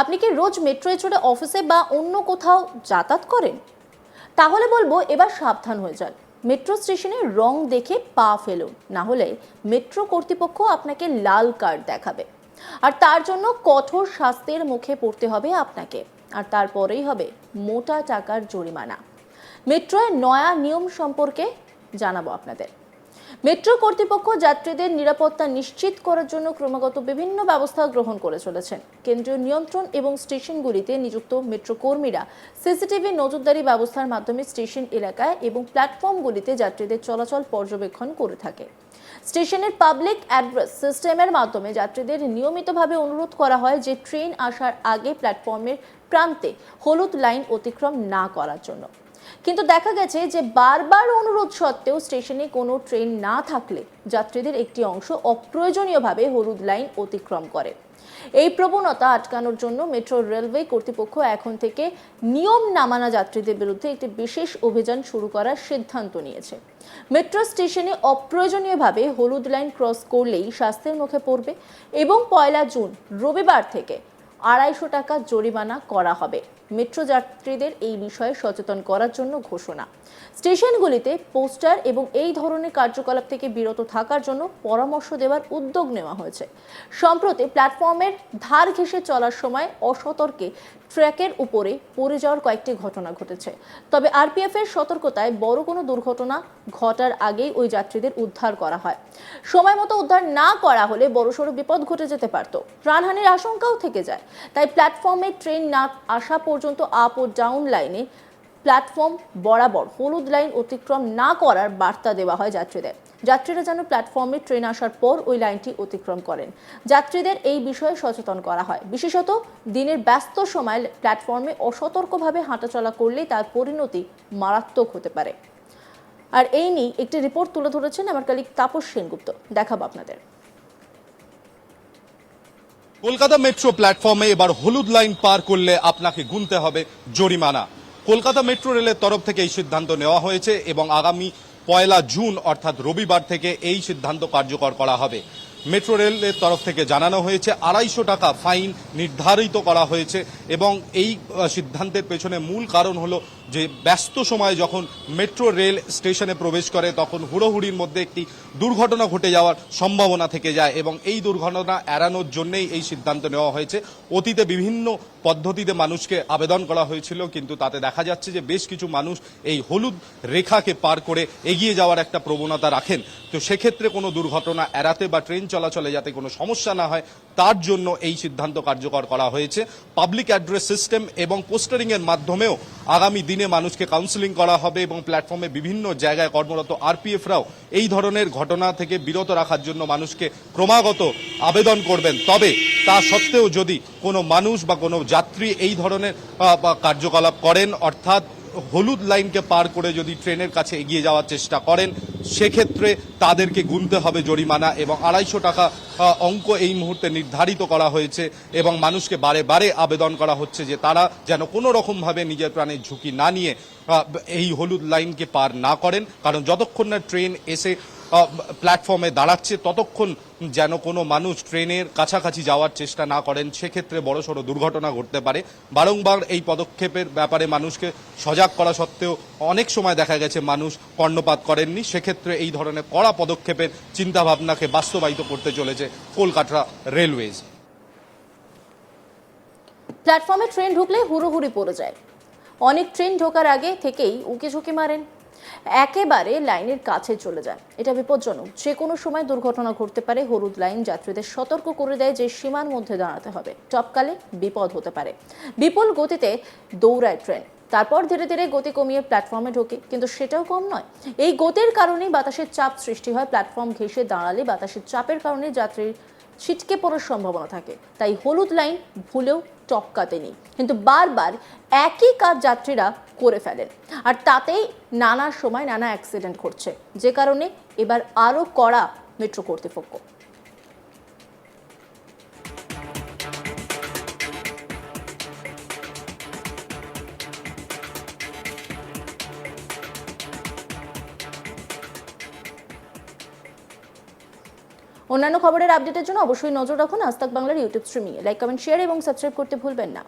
আপনি কি রোজ মেট্রোয় চড়ে অফিসে বা অন্য কোথাও যাতায়াত করেন? তাহলে বলব এবার সাবধান হয়ে যান। মেট্রো স্টেশনে রং দেখে পা ফেলুন, না হলে মেট্রো কর্তৃপক্ষ আপনাকে লাল কার্ড দেখাবে। আর তার জন্য কঠোর শাস্তির মুখে পড়তে হবে আপনাকে। আর তারপরেই হবে মোটা টাকার জরিমানা। মেট্রোয় নয়া নিয়ম সম্পর্কে জানাব আপনাদের। মেট্রো কর্তৃপক্ষ যাত্রীদের নিরাপত্তা নিশ্চিত করার জন্য ক্রমাগত বিভিন্ন ব্যবস্থা গ্রহণ করে চলেছেন। কেন্দ্রীয় নিয়ন্ত্রণ এবং স্টেশনগুলিতে নিযুক্ত মেট্রো কর্মীরা সিসিটিভি নজরদারি ব্যবস্থার মাধ্যমে স্টেশন এলাকায় এবং প্ল্যাটফর্মগুলিতে যাত্রীদের চলাচল পর্যবেক্ষণ করে থাকে। স্টেশনের পাবলিক অ্যাড্রেস সিস্টেমের মাধ্যমে যাত্রীদের নিয়মিতভাবে অনুরোধ করা হয় যে ট্রেন আসার আগে প্ল্যাটফর্মের প্রান্তে হলুদ লাইন অতিক্রম না করার জন্য। কিন্তু দেখা গেছে যে বারবার অনুরোধ সত্ত্বেও স্টেশনে কোনো ট্রেন না থাকলে যাত্রীদের একটি অংশ অপ্রয়োজনীয়ভাবে হলুদ লাইন অতিক্রম করে। এই প্রবণতা আটকানোর জন্য মেট্রো রেলওয়ে কর্তৃপক্ষ এখন থেকে নিয়ম না মানা যাত্রীদের বিরুদ্ধে একটি বিশেষ অভিযান শুরু করার সিদ্ধান্ত নিয়েছে। মেট্রো স্টেশনে অপ্রয়োজনীয়ভাবে হলুদ লাইন ক্রস করলেই শাস্তির মুখে পড়বে এবং পয়লা জুন রবিবার থেকে আড়াইশো টাকা জরিমানা করা হবে। মেট্রো যাত্রীদের এই বিষয়ে সচেতন করার জন্য ঘোষণা। স্টেশনগুলিতে পোস্টার এবং এই ধরনের কার্যকলাপ থেকে বিরত থাকার জন্য পরামর্শ দেওয়ার উদ্যোগ নেওয়া হয়েছে। সম্প্রতি প্ল্যাটফর্মের ধার ঘেঁষে চলার সময় অসতর্কে ট্র্যাকের উপরে পড়ে যাওয়ার কয়েকটি ঘটনা ঘটেছে। তবে আরপিএফ এর সতর্কতায় বড় কোনো দুর্ঘটনা ঘটার আগেই ওই যাত্রীদের উদ্ধার করা হয়। সময় মতো উদ্ধার না করা হলে বড়সড় বিপদ ঘটে যেতে পারত। প্রাণহানির আশঙ্কাও থেকে যায়। তাই প্ল্যাটফর্মে ট্রেন না আসা পর্যন্ত আপ ও ডাউন লাইনে প্ল্যাটফর্ম বরাবর হলুদ লাইন অতিক্রম না করার বার্তা দেওয়া হয় যাত্রীদের। যাত্রীরা যেন প্ল্যাটফর্মে ট্রেন আসার পর ওই লাইনটি অতিক্রম করেন। যাত্রীদের এই বিষয়ে সচেতন করা হয়। বিশেষত দিনের ব্যস্ত সময় প্ল্যাটফর্মে অসতর্কভাবে হাঁটাচলা করলেই তার পরিণতি মারাত্মক হতে পারে। আর এই নিয়ে একটি রিপোর্ট তুলে ধরেছেন আমার কালিক তাপস সেনগুপ্ত। দেখাবো আপনাদের। কলকাতা মেট্রো প্ল্যাটফর্মে এবার হলুদ লাইন পার করলে আপনাকে গুনতে হবে জরিমানা। কলকাতা মেট্রো রেলের তরফ থেকে এই সিদ্ধান্ত নেওয়া হয়েছে এবং আগামী পয়লা জুন, অর্থাৎ রবিবার থেকে এই সিদ্ধান্ত কার্যকর করা হবে। মেট্রো রেলের তরফ থেকে জানানো হয়েছে, আড়াইশো টাকা ফাইন নির্ধারিত করা হয়েছে এবং এই সিদ্ধান্তের পেছনে মূল কারণ হলো যে ব্যস্ত সময়ে যখন মেট্রো রেল স্টেশনে প্রবেশ করে, তখন হুড়োহুড়ির মধ্যে একটি দুর্ঘটনা ঘটে যাওয়ার সম্ভাবনা থেকে যায় এবং এই দুর্ঘটনা এড়ানোর জন্যেই এই সিদ্ধান্ত নেওয়া হয়েছে। অতীতে বিভিন্ন পদ্ধতিতে মানুষকে আবেদন করা হয়েছিল, কিন্তু তাতে দেখা যাচ্ছে যে বেশ কিছু মানুষ এই হলুদ রেখাকে পার করে এগিয়ে যাওয়ার একটা প্রবণতা রাখেন। তো সেক্ষেত্রে কোনো দুর্ঘটনা এড়াতে বা ট্রেন চলাচলে যাতে কোনো সমস্যা না হয়, তার জন্য এই সিদ্ধান্ত কার্যকর করা হয়েছে। পাবলিক অ্যাড্রেস সিস্টেম এবং পোস্টারিংয়ের মাধ্যমেও আগামী দিনে মানুষকে কাউন্সেলিং করা হবে এবং প্ল্যাটফর্মে বিভিন্ন জায়গায় কর্মরত আরপিএফরাও এই ধরনের ঘটনা থেকে বিরত রাখার জন্য মানুষকে ক্রমাগত আবেদন করবেন। তবে তা সত্ত্বেও যদি কোনো মানুষ বা কোনো যাত্রী এই ধরনের কার্যকলাপ করেন, অর্থাৎ হলুদ লাইনকে পার করে যদি ট্রেনের কাছে এগিয়ে যাওয়ার চেষ্টা করেন, সেক্ষেত্রে তাদেরকে গুনতে হবে জরিমানা এবং আড়াইশো টাকা অঙ্ক এই মুহূর্তে নির্ধারিত করা হয়েছে এবং মানুষকে বারে বারে আবেদন করা হচ্ছে যে তারা যেন কোনো রকমভাবে নিজের প্রাণের ঝুঁকি না নিয়ে এই হলুদ লাইনকে পার না করেন। কারণ যতক্ষণ না ট্রেন এসে প্ল্যাটফর্মে দাঁড়াচ্ছে ততক্ষণ যেন কোনো মানুষ ট্রেনের কাছাকাছি যাওয়ার চেষ্টা না করেন। সেক্ষেত্রে বড়সড় দুর্ঘটনা ঘটতে পারে। বারংবার এই পদক্ষেপের ব্যাপারে মানুষকে সজাগ করা সত্ত্বেও অনেক সময় দেখা গেছে মানুষ কর্ণপাত করেননি। সেক্ষেত্রে এই ধরনের কড়া পদক্ষেপের চিন্তাভাবনাকে বাস্তবায়িত করতে চলেছে কলকাতা রেলওয়েজ। প্ল্যাটফর্মে ট্রেন ঢুকলে হুড়োহুড়ি পড়ে যায়। অনেক ট্রেন ঢোকার আগে থেকেই উকি ঝুঁকি মারেন। একেবারে লাইনের কাছে চলে যায়। এটা বিপজ্জনক। যে কোনো সময় দুর্ঘটনা ঘটতে পারে, হলুদ লাইন যাত্রীদের সতর্ক করে দেয় যে সীমার মধ্যে দাঁড়াতে হবে। টপকালে বিপদ হতে পারে। বিপুল গতিতে দৌড়ায় ট্রেন। তারপর ধীরে ধীরে গতি কমিয়ে প্ল্যাটফর্মে ঢোকে। কিন্তু সেটাও কম নয়। এই গতির কারণেই বাতাসের চাপ সৃষ্টি হয়। প্ল্যাটফর্ম ঘেঁষে দাঁড়ালে বাতাসের চাপের কারণে যাত্রীর ছিটকে পড়ার সম্ভাবনা থাকে। তাই হলুদ লাইন ভুলেও টপকাতে নেই। কিন্তু বারবার একই কাজ যাত্রীরা করে ফেলেন। আর তাতেই নানা সময় নানা অ্যাক্সিডেন্ট ঘটছে। যে কারণে এবার আরও কড়া মেট্রো কর্তৃপক্ষ। অন্যান্য খবরের আপডেটের জন্য অবশ্যই নজর রাখুন আজ বাংলার ইউটিউব স্ট্রিমিংয়ে লাইক কমেন্ট শেয়ার এবং সাবস্ক্রাইব করতে ভুলবেন না।